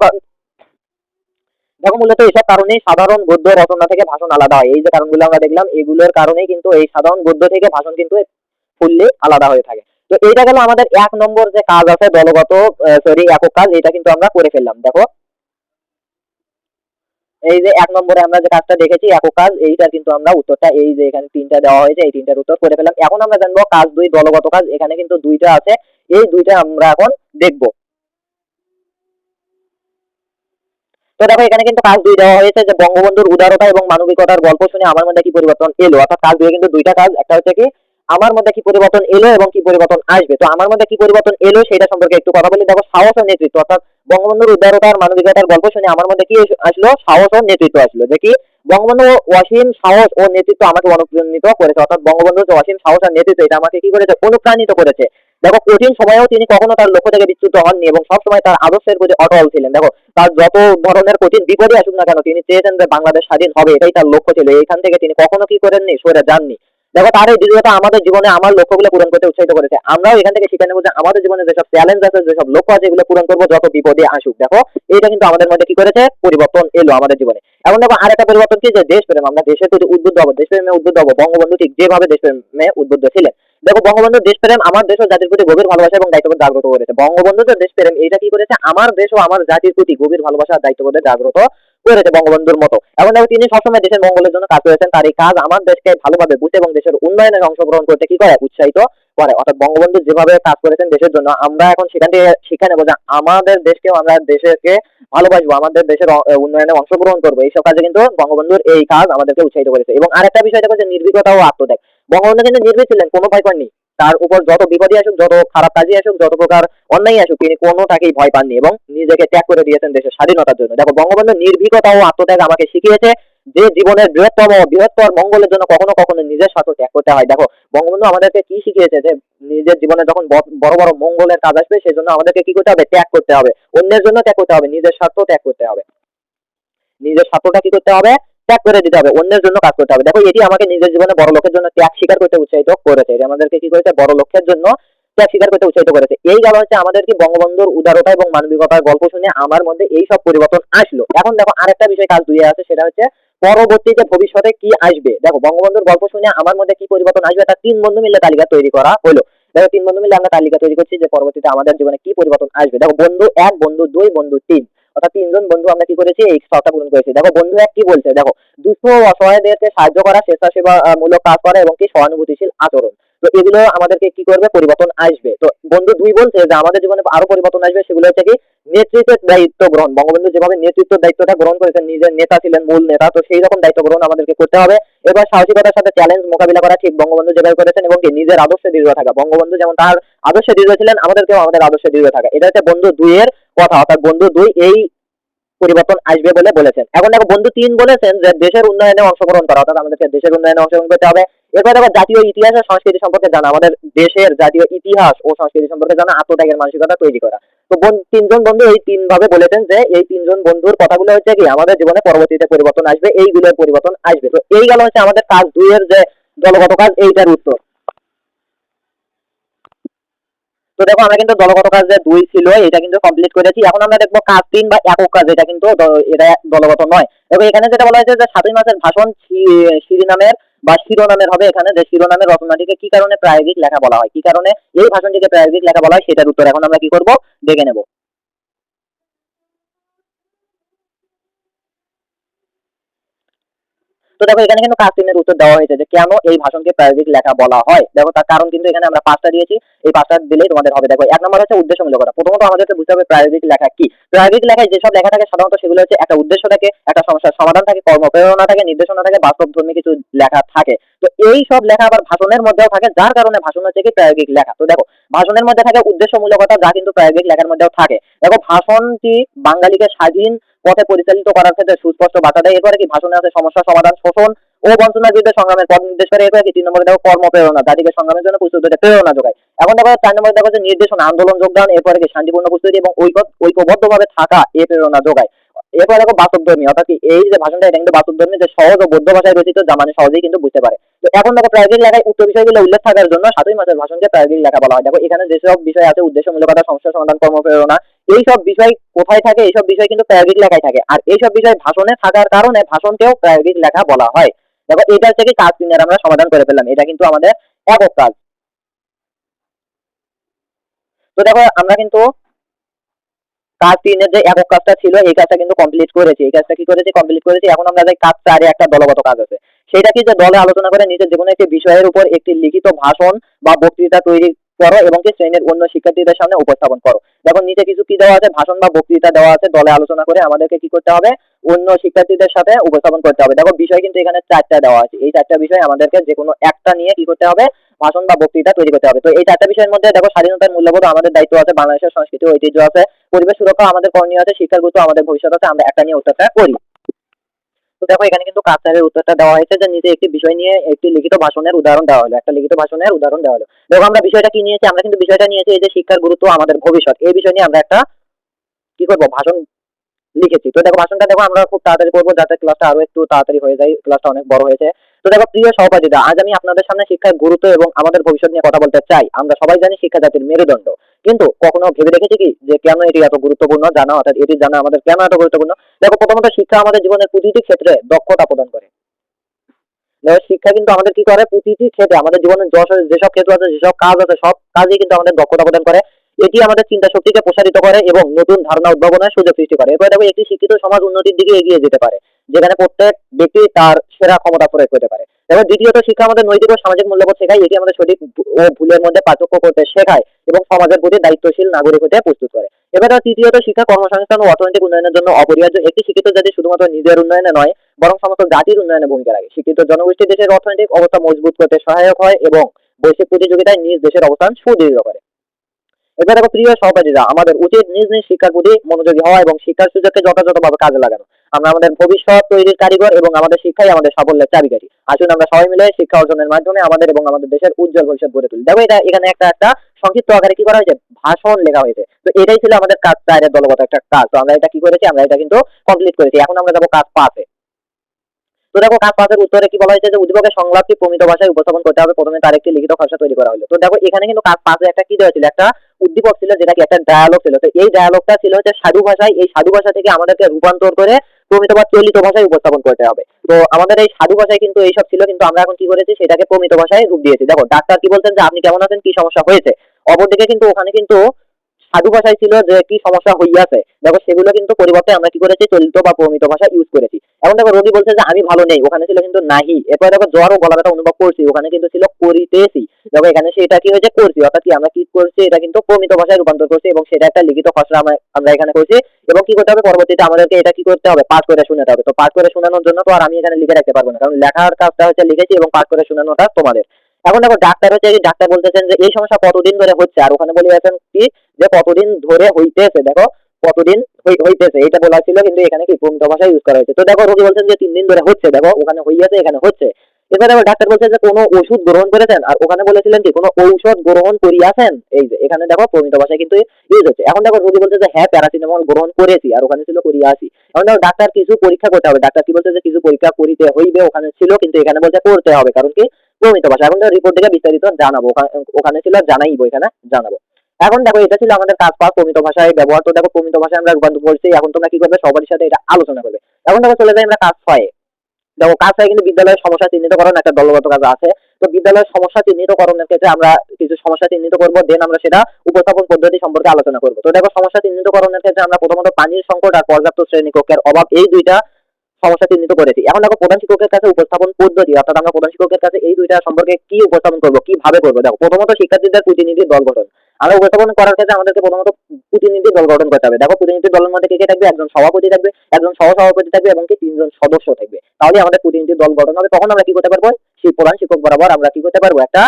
দেখো মূলত এইসব কারণেই সাধারণ গদ্য রচনা থেকে ভাষণ আলাদা হয়। এই যে কারণগুলো আমরা দেখলাম, এগুলোর কারণেই কিন্তু এই সাধারণ গদ্য থেকে ভাষণ কিন্তু ফুললি আলাদা হয়ে থাকে। তো এইটা গেল আমাদের এক নম্বর যে কাজ আছে, দলগত সরি একক কাজ, এটা কিন্তু আমরা করে ফেললাম। দেখো, এই যে এক নম্বরে আমরা যে কাজটা দেখেছি, একক কাজ এইটা কিন্তু আমরা উত্তরটা, এই যে এখানে তিনটা দেওয়া হয়েছে, এই তিনটার উত্তর করে ফেললাম। এখন আমরা জানব কাজ দুই, দলগত কাজ, এখানে কিন্তু দুইটা আছে, এই দুইটা আমরা এখন দেখব। তো দেখো, এখানে কিন্তু কাজ দুই দেওয়া হয়েছে, যে বঙ্গবন্ধুর উদারতা এবং মানবিকতার গল্প শুনে আমার মধ্যে কি পরিবর্তন এলো। অর্থাৎ কাজ দুই কিন্তু দুইটা কাজ, একটা হচ্ছে কি আমার মধ্যে কি পরিবর্তন এলো এবং কি পরিবর্তন আসবে? তো আমার মধ্যে কি পরিবর্তন এলো সেটা সম্পর্কে একটু কথা বলি। দেখো, সাহস ও নেতৃত্ব, অর্থাৎ বঙ্গবন্ধুর উদারতা আর মানবিকতার গল্প শুনে আমার মধ্যে কি আসলো? সাহস ও নেতৃত্ব আসলো। যে কি? বঙ্গবন্ধু অসীম সাহস ও নেতৃত্ব আমাকে অনুপ্রাণিত করেছে। অর্থাৎ বঙ্গবন্ধুর যে অসীম সাহস আর নেতৃত্ব, এটা আমাকে কি করেছে? অনুপ্রাণিত করেছে। দেখো, কঠিন সময়েও তিনি কখনো তার লক্ষ্য থেকে বিচ্যুত হননি এবং সবসময় তার আদর্শের প্রতি অটল ছিলেন। দেখো, তার যত ধরনের কঠিন বিপদে আসুক না কেন, তিনি চেয়েছেন যে বাংলাদেশ স্বাধীন হবে, এটাই তার লক্ষ্য ছিল। এইখান থেকে তিনি কখনো কি করেননি, সরে যাননি। দেখো তার এই দৃঢ়তা আমাদের জীবনে, আমার লক্ষ্যগুলো পূরণ করতে উৎসাহিত করেছে। আমরাও এখান থেকে শিখে নেব যে আমাদের জীবনে যেসব চ্যালেঞ্জ আছে, যেসব লক্ষ্য আছে, এগুলো পূরণ করব যত বিপদে আসুক। দেখো এটা কিন্তু আমাদের মধ্যে কি করেছে? পরিবর্তন এলো আমাদের জীবনে। এখন দেখো, আরেকটা পরিবর্তন কি? যে দেশপ্রেম। আমরা দেশের প্রতি উদ্বুদ্ধ হব, দেশপ্রেমে উদ্বুদ্ধ হব। বঙ্গবন্ধু ঠিক যেভাবে দেশপ্রেমে উদ্বুদ্ধ ছিলেন। দেখো, বঙ্গবন্ধু দেশপ্রেম আমার দেশ ও জাতির প্রতি গভীর ভালোবাসা এবং দায়িত্ববোধ জাগ্রত করেছে। বঙ্গবন্ধু যে দেশপ্রেম এটা কি করেছে? আমার দেশ ও আমার জাতির প্রতি গভীর ভালোবাসা আর দায়িত্ববোধে জাগ্রত করেছে বঙ্গবন্ধুর মতো। এবং দেখো তিনি সবসময় দেশের মঙ্গলের জন্য কাজ করেছেন, তার এই কাজ আমার দেশকে ভালোভাবে বুঝে এবং দেশের উন্নয়নে অংশগ্রহণ করতে কি করে, উৎসাহিত করে। অর্থাৎ বঙ্গবন্ধু যেভাবে কাজ করেছেন দেশের জন্য, আমরা এখন সেখান থেকে শিক্ষা নেব যে আমাদের দেশকেও আমরা দেশকে ভালোবাসবো, আমাদের দেশের উন্নয়নে অংশগ্রহণ করব। এইসব কাজে কিন্তু বঙ্গবন্ধুর এই কাজ আমাদেরকে উৎসাহিত করেছে। এবং আরেকটা বিষয় দেখো যে নির্ভীকতা ও আত্মত্যাগ। বঙ্গবন্ধু কিন্তু নির্ভীক ছিলেন, কোনো ভয় পাননি তার উপর যত বিপদই আসুক, যত খারাপ কাজই আসুক, যত প্রকার অন্যায় আসুক, তিনি কোনোটাকেই ভয় পাননি এবং নিজেকে ত্যাগ করে দিয়েছেন দেশের স্বাধীনতার জন্য। দেখো, বঙ্গবন্ধু নির্ভীকতা ও আত্মত্যাগ আমাকে শিখিয়েছে যে জীবনের বৃহত্তম, বৃহত্তর মঙ্গলের জন্য কখনো কখনো নিজের স্বার্থ ত্যাগ করতে হয়। দেখো, বঙ্গবন্ধু আমাদেরকে কি শিখিয়েছে যে নিজের জীবনে যখন বড় বড় মঙ্গলের কাজ আসবে সেই জন্য আমাদেরকে কি করতে হবে? ত্যাগ করতে হবে। অন্যের জন্য ত্যাগ করতে হবে। নিজের স্বার্থ ত্যাগ করতে হবে। নিজের স্বার্থটা কি করতে হবে? ত্যাগ করে দিতে হবে, অন্যের জন্য কাজ করতে হবে। দেখো, এটি আমাকে নিজের জীবনে বড় লক্ষ্যের জন্য ত্যাগ স্বীকার করতে উৎসাহিত করেছে। এটি আমাদেরকে কি করেছে? বড় লক্ষ্যের জন্য ত্যাগ স্বীকার করতে উৎসাহিত করেছে। এই গেল হচ্ছে আমাদের কি বঙ্গবন্ধুর উদারতা এবং মানবিকতার গল্প শুনে আমার মধ্যে এই সব পরিবর্তন আসলো। এখন দেখো, আরেকটা বিষয় কাজ দুইয়ে আছে, সেটা হচ্ছে পরবর্তীতে ভবিষ্যতে কি আসবে? দেখো, বঙ্গবন্ধুর গল্প শুনে আমার মধ্যে কি পরিবর্তন আসবে? তার তিন বন্ধু মিলে তালিকা তৈরি করা হলো। দেখো, তিন বন্ধু মিলে আমরা তালিকা তৈরি করছি যে পরবর্তীতে আমাদের জীবনে কি পরিবর্তন আসবে? দেখো, বন্ধু এক, বন্ধু দুই, বন্ধু তিন। অর্থাৎ তিনজন বন্ধু আমরা কি করেছি? এই শর্তটা পূরণ করেছি। দেখো বন্ধু এক কি বলছে? দেখো দুঃস্থ অসহায়দেরকে সাহায্য করা স্বেচ্ছাসেবা মূলক কাজ করা এবং কি সহানুভূতিশীল আচরণ। তো এগুলো আমাদেরকে কি করবে? পরিবর্তন আসবে। তো বন্ধু দুই বলছে যে, আমাদের জীবনে আরও পরিবর্তন আসবে। সেগুলো হচ্ছে কি নেতৃত্বের দায়িত্ব গ্রহণ। বঙ্গবন্ধু যেভাবে নেতৃত্বের দায়িত্বটা গ্রহণ করেছেন, নিজের নেতা ছিলেন মূল নেতা, তো সেই রকম দায়িত্ব গ্রহণ আমাদেরকে করতে হবে। এবার সাহসিকতার সাথে চ্যালেঞ্জ মোকাবিলা করা ঠিক বঙ্গবন্ধু যেভাবে করেছেন এবং নিজের আদর্শে দৃঢ় থাকা। বঙ্গবন্ধু যেমন তার আদর্শে দৃঢ় ছিলেন, আমাদেরকেও আমাদের আদর্শে দৃঢ় থাকা। এটা হচ্ছে বন্ধু দুইয়ের কথা। অর্থাৎ বন্ধু দুই এই পরিবর্তন আসবে বলে বলেছেন। এখন দেখো বন্ধু তিন বলেছেন যে দেশের উন্নয়নে অংশগ্রহণ করা, অর্থাৎ আমাদেরকে দেশের উন্নয়নে অংশগ্রহণ করতে হবে। এরপর দেখো জাতীয় ইতিহাস আর সংস্কৃতি সম্পর্কে জানা, আমাদের দেশের জাতীয় ইতিহাস ও সংস্কৃতি সম্পর্কে জানা আত্মত্যাগের মানসিকতা তৈরি করা। তো তিনজন বন্ধু এই তিন ভাবে বলেছেন যে এই তিনজন বন্ধুর কথাগুলো হচ্ছে কি, আমাদের জীবনে পরবর্তীতে পরিবর্তন আসবে, এইগুলোর পরিবর্তন আসবে। তো এই গেল হচ্ছে আমাদের কাজ দুইয়ের যে দলগত কাজ, এইটার উত্তর। তো দেখো, আমরা কিন্তু দলগত কাজ যে দুই ছিল, এটা কিন্তু কমপ্লিট করেছি। এখন আমরা দেখব কাজ তিন বা একক কাজ, এটা কিন্তু এটা দলগত নয়। দেখো, এখানে যেটা বলা হয়েছে যে সাতই মাসের ভাষণ শিরিনামের বা শিরোনামের হবে এখানে, যে শিরোনামের রচনাটিকে কি কারণে প্রায়োগিক লেখা বলা হয়? কি কারণে? এই ভাষণটিকে প্রায়োগিক লেখা বলা হয়, সেটার উত্তর এখন আমরা কি করব? দেখে নেব। তো দেখো, এখানে কিন্তু তিনের উত্তর দেওয়া হয়েছে যে কেন এই ভাষণকে প্রায়োগিক লেখা বলা হয়। দেখো, তার কারণ কিন্তু এখানে আমরা পাঁচটা দিয়েছি। এই পাঁচটা দিলেই তোমাদের হবে। দেখো, এক নম্বর হচ্ছে উদ্দেশ্যমূলকতা। প্রথমত আমাদেরকে বুঝতে হবে প্রায়োগিক লেখা কি। প্রায়োগিক লেখায় যেসব লেখা থাকে, সাধারণত সেগুলো হচ্ছে একটা উদ্দেশ্য থাকে, একটা সমস্যার সমাধান থাকে, কর্মপ্রেরণা থাকে, নির্দেশনা থাকে, বাস্তবধর্মী কিছু লেখা থাকে। তো এই সব লেখা আবার ভাষণের মধ্যেও থাকে, যার কারণে ভাষণ হচ্ছে কি প্রায়োগিক লেখা। তো দেখো ভাষণের মধ্যে থাকে উদ্দেশ্যমূলকতা যা কিন্তু প্রায়োগিক লেখার মধ্যেও থাকে। দেখো, ভাষণটি বাঙালিকে স্বাধীন পথে পরিচালিত করার ক্ষেত্রে সুস্পষ্ট বাধা দেয়। এরপরে কি? ভাষণে আছে সমস্যা, সমাধান, শোষণ ও বঞ্চনার বিরুদ্ধে সংগ্রামের পথ নির্দেশ করে। এরপরে কি? তিন নম্বরে দেখো, কর্মপ্রেরণা জাতিকে সংগ্রামের জন্য প্রস্তুত হতে প্রেরণা যোগায়। এখন দেখো, চার নম্বরে দেখো যে নির্দেশনা, আন্দোলন, যোগদান, এরপরে কি? শান্তিপূর্ণ প্রস্তুতি এবং ঐক্য, ঐক্যবদ্ধভাবে থাকা, এ প্রেরণা যোগায়। এরপরে দেখো, বাস্তবধর্মী, অর্থাৎ এই যে ভাষণটা, এটা কিন্তু বাস্তবধর্মী, যে সহজ ও বৌদ্ধ ভাষায় রচিত, যা মানে সহজেই কিন্তু বুঝতে পারে। এখন দেখো প্রায়োগিক লেখায় উক্ত বিষয়গুলো উল্লেখ থাকার জন্য সাতই মাসের ভাষণকে প্রায়োগিক লেখা বলা হয়। দেখো, এখানে যেসব বিষয় আছে উদ্দেশ্যমূলকতা সমস্যা সমাধান, কর্মপ্রেরণা এইসব বিষয় কোথায় থাকে এইসব বিষয় কিন্তু প্রায়োগিক লেখায় থাকে। আর এইসব বিষয় ভাষণে থাকার কারণে ভাষণকেও প্রায়োগিক লেখা বলা হয়। দেখো এটা থেকে কাজ তিনের আমরা সমাধান করে ফেললাম। এটা কিন্তু আমাদের একক কাজ। তো দেখো, আমরা কিন্তু কাজ তিনের যে একক কাজটা ছিল, এই কাজটা কিন্তু কমপ্লিট করেছি। এই কাজটা কি করেছি? কমপ্লিট করেছি। এখন আমরা যাই কাজ চারে একটা দলগত কাজ আছে। সেটা কি যে দলে আলোচনা করে নিজের যে কোনো একটি বিষয়ের উপর একটি লিখিত ভাষণ বা বক্তৃতা তৈরি করো এবং কি শ্রেণির অন্য শিক্ষার্থীদের সামনে উপস্থাপন করো। দেখো নিচে কিছু কি দেওয়া আছে? ভাষণ বা বক্তৃতা দেওয়া আছে। দলে আলোচনা করে আমাদেরকে কি করতে হবে? অন্য শিক্ষার্থীদের সাথে উপস্থাপন করতে হবে। দেখো বিষয় কিন্তু এখানে চারটা দেওয়া আছে। এই চারটা বিষয় আমাদেরকে যে কোনো একটা নিয়ে কি করতে হবে? ভাষণ বা বক্তৃতা তৈরি করতে হবে। তো এই চারটা বিষয়ের মধ্যে দেখো, স্বাধীনতার মূল্যবোধ আমাদের দায়িত্ব আছে। বাংলাদেশের সংস্কৃতি ঐতিহ্য আছে। পরিবেশ সুরক্ষা আমাদের করণীয় আছে, শিক্ষার গুরুত্ব আমাদের ভবিষ্যৎ আছে, আমরা একটা নিয়ে উত্তরটা করি। তো দেখো, এখানে কিন্তু কাজটারের উত্তরটা দেওয়া হয়েছে যে নিজে একটি বিষয় নিয়ে একটি লিখিত ভাষণের উদাহরণ দেওয়া হলো, একটা লিখিত ভাষণের উদাহরণ দেওয়া হলো। দেখো, আমরা বিষয়টা কি নিয়েছি? আমরা কিন্তু বিষয়টা নিয়েছি এই যে শিক্ষার গুরুত্ব আমাদের ভবিষ্যৎ। এই বিষয় নিয়ে আমরা একটা কি করব? ভাষণ লিখেছি। তো দেখো, ভাষণটা দেখো, আমরা খুব তাড়াতাড়ি করব যাতে ক্লাসটা আরও একটু তাড়াতাড়ি হয়ে যায়, ক্লাসটা অনেক বড় হয়েছে। তো দেখো, প্রিয় সহপাঠীরা, আজ আমি আপনাদের সামনে শিক্ষার গুরুত্ব এবং আমাদের ভবিষ্যৎ নিয়ে কথা বলতে চাই। আমরা সবাই জানি শিক্ষা জাতির মেরুদণ্ড। কিন্তু কখনো ভেবে দেখেছি কি যে কেন এটি এত গুরুত্বপূর্ণ? জানা অর্থাৎ এটি জানা আমাদের কেন এত গুরুত্বপূর্ণ? দেখো, প্রথমত শিক্ষা আমাদের জীবনের প্রতিটি ক্ষেত্রে দক্ষতা প্রদান করে। শিক্ষা কিন্তু আমাদের কি করে? প্রতিটি ক্ষেত্রে আমাদের জীবনের যেসব ক্ষেত্র আছে, যেসব কাজ আছে, সব কাজেই কিন্তু আমাদের দক্ষতা প্রদান করে। এটি আমাদের চিন্তা শক্তিকে প্রসারিত করে এবং নতুন ধারণা উদ্ভাবনের সুযোগ সৃষ্টি করে। এরপরে দেখো, একটি শিক্ষিত সমাজ উন্নতির দিকে এগিয়ে যেতে পারে, যেখানে প্রত্যেক ব্যক্তি তার সেরা ক্ষমতা প্রয়োগ করতে পারে। এবং দ্বিতীয়ত শিক্ষা আমাদের নৈতিক ও সামাজিক মূল্যবোধ শেখায় এটি আমাদের সঠিক ও ভুলের মধ্যে পার্থক্য করতে শেখায় এবং সমাজের প্রতি দায়িত্বশীল নাগরিক হতে প্রস্তুত করে। এবার তৃতীয়ত শিক্ষা, কর্মসংস্থান ও অর্থনৈতিক উন্নয়নের জন্য অপরিহার্য একটি শিক্ষিত জাতি শুধুমাত্র নিজের উন্নয়নে নয়, বরং সমস্ত জাতির উন্নয়নে ভূমিকা রাখে। শিক্ষিত জনগোষ্ঠী দেশের অর্থনৈতিক অবস্থা মজবুত করতে সহায়ক হয় এবং বৈশ্বিক প্রতিযোগিতায় নিজ দেশের অবস্থান সুদৃঢ় করে। এবার দেখো, প্রিয় সহপাঠীরা, আমাদের উচিত নিজ নিজ শিক্ষার প্রতি মনোযোগী হওয়া এবং শিক্ষার সুযোগকে যথাযথভাবে কাজে লাগানো। আমরা আমাদের ভবিষ্যৎ তৈরির কারিগর এবং আমাদের শিক্ষাই আমাদের সাফল্যের চাবিকাঠি। আসুন আমরা সবাই মিলে শিক্ষা অর্জনের মাধ্যমে আমাদের এবং আমাদের দেশের উজ্জ্বল ভবিষ্যৎ গড়ে তুলি। দেখো, এটা এখানে একটা একটা সংক্ষিপ্ত আকারে কি করা হয়েছে? ভাষণ লেখা হয়েছে। তো এটাই ছিল আমাদের কাজ চারের দলগত একটা কাজ। তো আমরা এটা কি করেছি? আমরা এটা কিন্তু কমপ্লিট করেছি। এখন আমরা যাব কাজ পাঁচে। তো দেখো, কাজ পাঁচের উত্তরে কি বলা হয়েছে? যে উদ্দীপকের সংলাপটি প্রমিত ভাষায় উপস্থাপন করতে হবে। প্রথমে তার একটি লিখিত খসড়া তৈরি করা হলো। তো দেখো, এখানে কিন্তু কাজ পাঁচে একটা কি দেওয়া ছিল? একটা উদ্দীপক ছিল, যেটা কি একটা ডায়ালগ ছিল। তো এই ডায়ালগটা ছিল হচ্ছে সাধু ভাষায়। এই সাধু ভাষা থেকে আমাদেরকে রূপান্তর করে প্রমিত বা চলিত ভাষায় উপস্থাপন করতে হবে। তো আমাদের এই সাধু ভাষায় কিন্তু এইসব ছিল, কিন্তু আমরা এখন কি করেছি, সেটাকে প্রমিত ভাষায় রূপ দিয়েছি। দেখো, ডাক্তার কি বলছেন যে, আপনি কেমন আছেন? কি সমস্যা হয়েছে? অপরদিকে কিন্তু ওখানে কিন্তু সাধু ভাষায় ছিল যে কি সমস্যা হইয়াছে। দেখো, সেগুলো কিন্তু পরিবর্তে আমরা কি করেছি? চলিত বা প্রমিত ভাষা ইউজ করেছি। এখন দেখো, রোগী বলছে যে, আমি ভালো নেই, ওখানে ছিল কিন্তু নাহি। এরপর দেখো, জ্বর ও গলা ব্যথা অনুভব করছি, ওখানে কিন্তু ছিল করিতেছি। দেখো, এখানে সেটা কি হয়েছে? করছি। অর্থাৎ কি, আমরা কি করছি? এটা কিন্তু প্রমিত ভাষায় রূপান্তর করছি এবং সেটা একটা লিখিত খসড়া আমরা আমরা এখানে করছি এবং কি করতে হবে? পরবর্তীতে আমাদেরকে এটা কি করতে হবে? পাঠ করে শোনাতে হবে। তো পাঠ করে শোনানোর জন্য তো আর আমি এখানে লিখে রাখতে পারব না। কারণ লেখার কাজটা হচ্ছে লিখেছি এবং পাঠ করে শোনানোটা তোমাদের। এখন দেখো ডাক্তার হচ্ছে ডাক্তার বলতেছেন যে এই সমস্যা কতদিন ধরে হচ্ছে? আর ওখানে বলে আছেন কি যে কতদিন ধরে হইতেছে, দেখো কতদিন হইতেছে। এটা বলা ছিল কিন্তু এখানে কি প্রমিত ভাষা ইউজ করা হয়েছে। তো দেখো রোগী বলছেন যে তিন দিন ধরে হচ্ছে, দেখো ওখানে হইয়াছে, এখানে হচ্ছে। এবার দেখো ডাক্তার বলছে যে কোনো ওষুধ গ্রহণ করেছেন? আর ওখানে বলেছিলেন কি কোনো ঔষধ গ্রহণ করিয়াছেন? এই যে এখানে দেখো প্রমিত ভাষায় কিন্তু ইউজ হচ্ছে। এখন দেখো রোগী বলছে যে হ্যাঁ প্যারাসিটামল গ্রহণ করেছি, আর ওখানে ছিল করিয়াছি। এখন দেখো ডাক্তার কিছু পরীক্ষা করতে হবে। ডাক্তার কি বলছে যে কিছু পরীক্ষা করিতে হইবে, ওখানে ছিল কিন্তু এখানে বলছে করতে হবে। কারণ কি প্রমিত ভাষা। এখন রিপোর্ট থেকে বিস্তারিত জানাব। ওখানে- ছিল জানাইবো এখানে, জানাব। এখন দেখো এটা ছিল আমাদের কাজ পাওয়া প্রমিত ভাষায় ব্যবহার। তো দেখো প্রমিত ভাষায় আমরা রূপান্তর করছি। এখন তোমরা কি করবে? সবার সাথে এটা আলোচনা করবে। এখন দেখো চলে যাই আমরা কাজ ছয়ে। দেখো কাজ ছয় কিন্তু বিদ্যালয়ের সমস্যা চিহ্নিতকরণ একটা দলগত কাজ আছে। তো বিদ্যালয়ের সমস্যা চিহ্নিতকরণের ক্ষেত্রে আমরা কিছু সমস্যা চিহ্নিত করব। দেন আমরা সেটা উপস্থাপন পদ্ধতি সম্পর্কে আলোচনা করব। তো দেখো সমস্যা চিহ্নিতকরণের ক্ষেত্রে আমরা প্রথমত পানির সংকট আর পর্যাপ্ত শ্রেণীকক্ষের অভাব এই দুইটা সমস্যা চিহ্নিত করেছি এখন দেখো প্রধান শিক্ষকের কাছে উপস্থাপন পদ্ধতি, অর্থাৎ আমরা প্রধান শিক্ষকের কাছে এই দুইটা সম্পর্কে কি উপস্থাপন করব, কীভাবে করব? দেখো, প্রথমত শিক্ষার্থীদের প্রতিনিধি দল গঠন। আমরা উপস্থাপন করার ক্ষেত্রে আমাদেরকে প্রথমত প্রতিনিধি দল গঠন করতে হবে। দেখো প্রতিনিধি দলের মধ্যে কে কে থাকবে? একজন সভাপতি থাকবে, একজন সহ সভাপতি থাকবে এবং কি তিনজন সদস্য থাকবে। তাহলে আমাদের প্রতিনিধি দল গঠন হবে। তখন আমরা কি করতে পারব? সেই প্রধান শিক্ষক বরাবর আমরা কি করতে পারব? একটা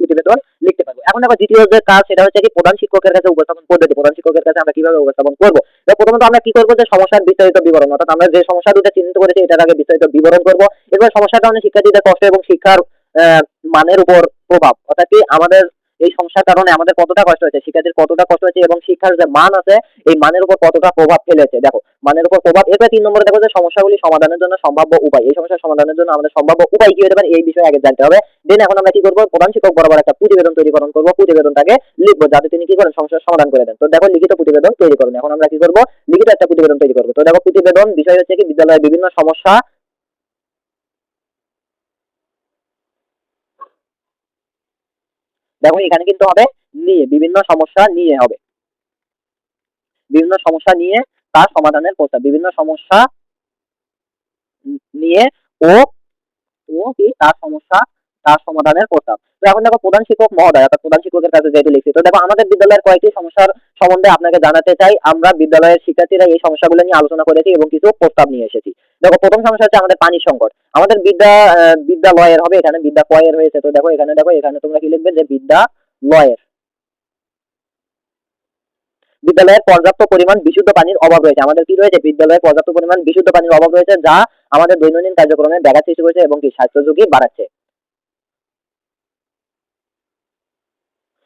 প্রতিবেদন লিখতে পারব। এখন আবার দ্বিতীয় যে কাজ, সেটা হচ্ছে কি প্রধান শিক্ষকের কাছে উপস্থাপন পদ্ধতি প্রধান শিক্ষকের কাছে আমরা কীভাবে উপস্থাপন করব? প্রথমত আমরা কি করব যে, সমস্যার বিস্তারিত বিবরণ, অর্থাৎ আমরা যে সমস্যা দুটো চিহ্নিত করেছি, এটার আগে বিস্তারিত বিবরণ করব। এবার সমস্যার কারণে শিক্ষার্থীদের কষ্ট এবং শিক্ষার মানের উপর প্রভাব। অর্থাৎ কি আমাদের এই সমস্যার কারণে আমাদের কতটা কষ্ট হয়েছে, শিক্ষার্থীর কতটা কষ্ট হয়েছে এবং শিক্ষার যে মান আছে, এই মানের উপর কতটা প্রভাব ফেলেছে? দেখো, মানের উপর প্রভাব, এরপর তিন নম্বরে দেখো যে সমস্যাগুলি সমাধানের জন্য সম্ভাব্য উপায়। এই সমস্যার সমাধানের জন্য আমাদের সম্ভাব্য উপায় কি হতে পারে, এই বিষয়ে আগে জানতে হবে। দেন এখন আমরা কি করব? প্রধান শিক্ষক বরাবর একটা প্রতিবেদন তৈরিকরণ করব। প্রতিবেদনটাকে লিখব, যাতে তিনি কি করেন, সমস্যার সমাধান করে দেন। তো দেখো, লিখিত প্রতিবেদন তৈরি করুন। এখন আমরা কি করব? লিখিত একটা প্রতিবেদন তৈরি করব। তো দেখো, প্রতিবেদন বিষয় হচ্ছে কি বিদ্যালয়ের বিভিন্ন সমস্যা দেখো, এখানে কিন্তু হবে নিয়ে, বিভিন্ন সমস্যা নিয়ে হবে। বিভিন্ন সমস্যা নিয়ে তার সমাধানের প্রস্তাব। বিভিন্ন সমস্যা নিয়ে ও ও কি, তার সমস্যা, তার সমাধানের প্রস্তাব। তো এখন দেখো, প্রধান শিক্ষক মহোদয়, অর্থাৎ প্রধান শিক্ষকের কাছে যেহেতু লিখছি, তো দেখো, আমাদের বিদ্যালয়ের কয়েকটি সমস্যার সম্বন্ধে আপনাকে জানাতে চাই। আমরা বিদ্যালয়ের শিক্ষার্থীরা এই সমস্যাগুলো নিয়ে আলোচনা করেছি এবং কিছু প্রস্তাব নিয়ে এসেছি। দেখো, প্রথম সমস্যা হচ্ছে আমাদের পানি সংকট। আমাদের বিদ্যা বিদ্যা বিদ্যালয়ের হবে এখানে, বিদ্যা কয়ের হয়েছে। তো দেখো এখানে দেখো এখানে তোমরা কি লিখবে যে বিদ্যা লয়ের। বিদ্যালয়ের পর্যাপ্ত পরিমাণ বিশুদ্ধ পানির অভাব রয়েছে। আমাদের কি রয়েছে? বিদ্যালয়ে পর্যাপ্ত পরিমাণ বিশুদ্ধ পানির অভাব রয়েছে যা আমাদের দৈনন্দিন কার্যক্রমে ব্যাঘাত সৃষ্টি করেছে এবং কি স্বাস্থ্য ঝুঁকি বাড়াচ্ছে।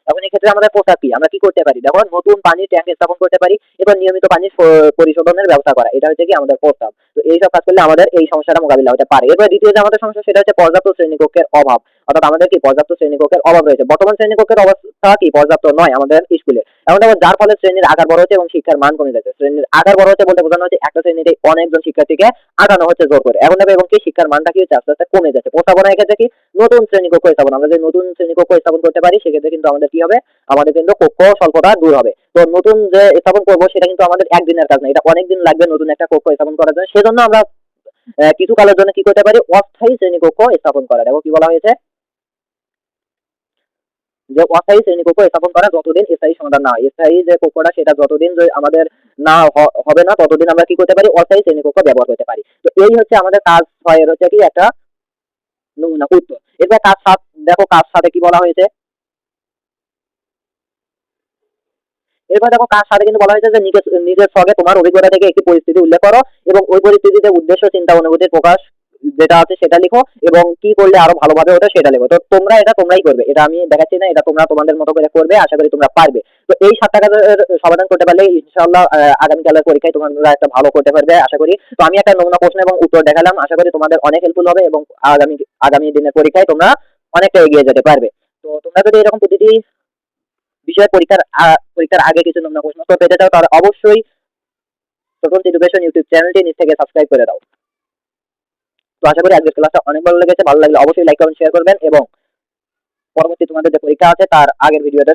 এখন এক্ষেত্রে আমাদের প্রস্তাব কি? আমরা কি করতে পারি? দেখো, নতুন পানির ট্যাঙ্ক স্থাপন করতে পারি এবং নিয়মিত পানির পরিশোধনের ব্যবস্থা করা। এটা হচ্ছে কি আমাদের প্রস্তাব। তো এই সব কাজ করলে আমাদের এই সমস্যাটা মোকাবিলা হতে পারে। এরপর দ্বিতীয় যে আমাদের সমস্যা সেটা হচ্ছে পর্যাপ্ত শ্রেণীকক্ষের অভাব। অর্থাৎ আমাদের কি পর্যাপ্ত শ্রেণীকক্ষের অভাব রয়েছে? বর্তমান শ্রেণীকক্ষের অবস্থা কি? পর্যাপ্ত নয় আমাদের স্কুলে। এখন দেখো, যার ফলে শ্রেণির আকার বড় হচ্ছে এবং শিক্ষার মান কমে যাচ্ছে। শ্রেণির আকার বড় হচ্ছে বলতে বোঝানো হচ্ছে একটা শ্রেণীতে অনেকজন শিক্ষার্থীকে আটানো হচ্ছে জোর করে। এখন দেখো, এবং কি শিক্ষার মানটা কি হচ্ছে? আস্তে আস্তে কমে যাচ্ছে। প্রস্তাবনা এক্ষেত্রে কি নতুন শ্রেণীকক্ষ স্থাপন। আমরা যদি নতুন শ্রেণীকক্ষ স্থাপন করতে পারি, সেক্ষেত্রে কিন্তু আমাদের কি হবে? আমাদের কিন্তু কক্ষ স্বল্পতা দূর হবে। তো নতুন যে স্থাপন করব, সেটা কিন্তু আমাদের একদিনের কাজ না এটা অনেক দিন লাগবে নতুন একটা কক্ষ স্থাপন করার জন্য। সেজন্য আমরা কিছু কালের জন্য কি করতে পারি? অস্থায়ী শ্রেণীকক্ষ স্থাপন করা। দেখো কি বলা হয়েছে? যে অস্থায়ী শ্রেণীকক্ষ স্থাপন করা যতদিন স্থায়ী সমাধান না স্থায়ী যে কক্ষটা, সেটা যতদিন আমাদের না হবে না, ততদিন আমরা কি করতে পারি? অস্থায়ী শ্রেণীকক্ষ ব্যবহার করতে পারি। তো এই হচ্ছে আমাদের কাজ ছয়ের হচ্ছে কি? একটা নমুনা উত্তর। এরপর কাজ সাত দেখো কাজ সাথে কি বলা হয়েছে। এরপর দেখো কার সাথে কিন্তু বলা হয়েছে যে নিজের নিজের সঙ্গে তোমার অভিজ্ঞতা থেকে একটি পরিস্থিতি উল্লেখ করো এবং ওই পরিস্থিতিতে উদ্দেশ্য, চিন্তা অনুভূতির প্রকাশ যেটা আছে সেটা লিখো এবং কি করলে আরও ভালোভাবে ওটা সেটা লিখো। তো তোমরা এটা তোমরাই করবে। এটা আমি দেখাচ্ছি না, এটা তোমরা তোমাদের মতো করে করবে, আশা করি তোমরা পারবে। তো এই সাতটা কাজের সমাধান করতে পারলে ইনশাআল্লাহ আগামীকালের পরীক্ষায় তোমরা একটা ভালো করতে পারবে, আশা করি। তো আমি একটা নমুনা প্রশ্ন এবং উত্তর দেখালাম, আশা করি তোমাদের অনেক হেল্পফুল হবে এবং আগামী আগামী দিনের পরীক্ষায় তোমরা অনেকটা এগিয়ে যেতে পারবে। তো তোমরা যদি এরকম প্রতিটি বিষয় পরীক্ষার পরীক্ষার আগে কিছু নমুনা প্রশ্ন তো পেতে চাও, তাহলে অবশ্যই টোটন এডুকেশন ইউটিউব চ্যানেলটি নিচ থেকে সাবস্ক্রাইব করে দাও। তো আশা করি আজকের ক্লাসটা অনেক ভালো লেগেছে। ভালো লাগলে অবশ্যই লাইক কমেন্ট শেয়ার করবেন এবং পরবর্তী তোমাদের যে পরীক্ষা আছে, তার আগের ভিডিওটা